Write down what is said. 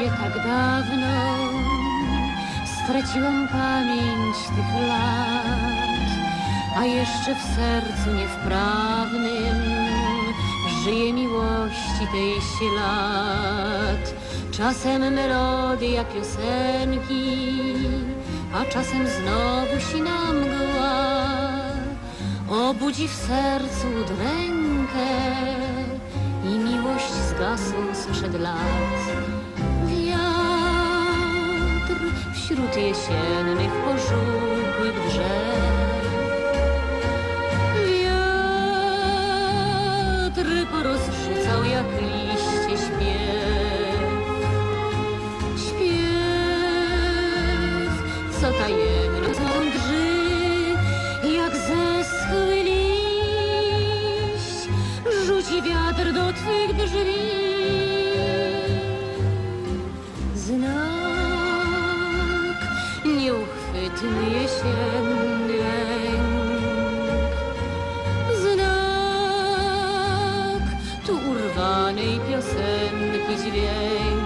ciebie tak dawno. Straciłam pamięć tych lat A jeszcze w sercu niewprawnym Żyje miłości tej ślad Czasem melodia piosenki A czasem znowu sina mgła. Obudzi w sercu udrękę i miłość zgasną sprzed lat wśród jesiennych pożółkłych drzew. Wiatr porozrzucał jak liście śpiew. Śpiew, co tajemno mądrzy, jak zeschły liść, rzuci wiatr do twych drzwi. Nieuchwytny jesienny lęk. Znak, tu urwanej piosenki dźwięk.